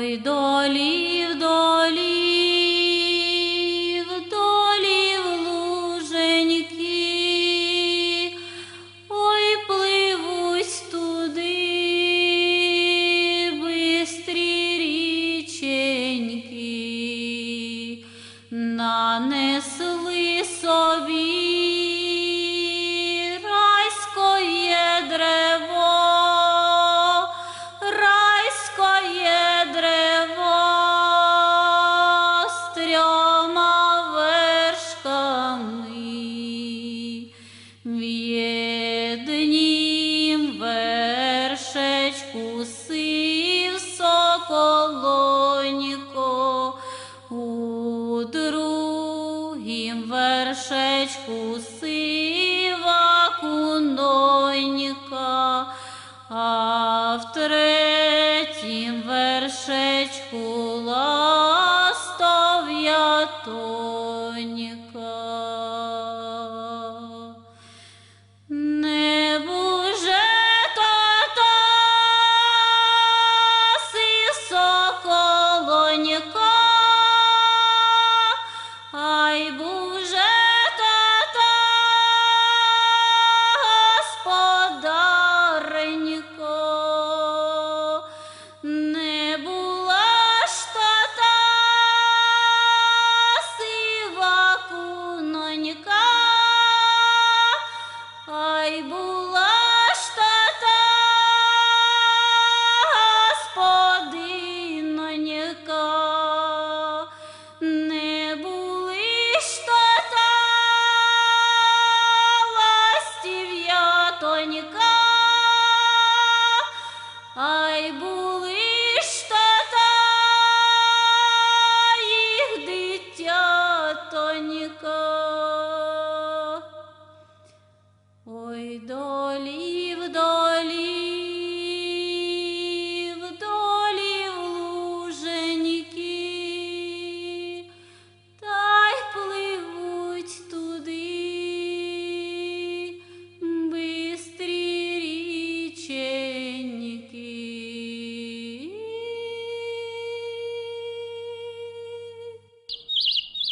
Ой, долі, вкусив соколонько, у другім вершечку сива кунонька, а в третім вершечку ластов'ято.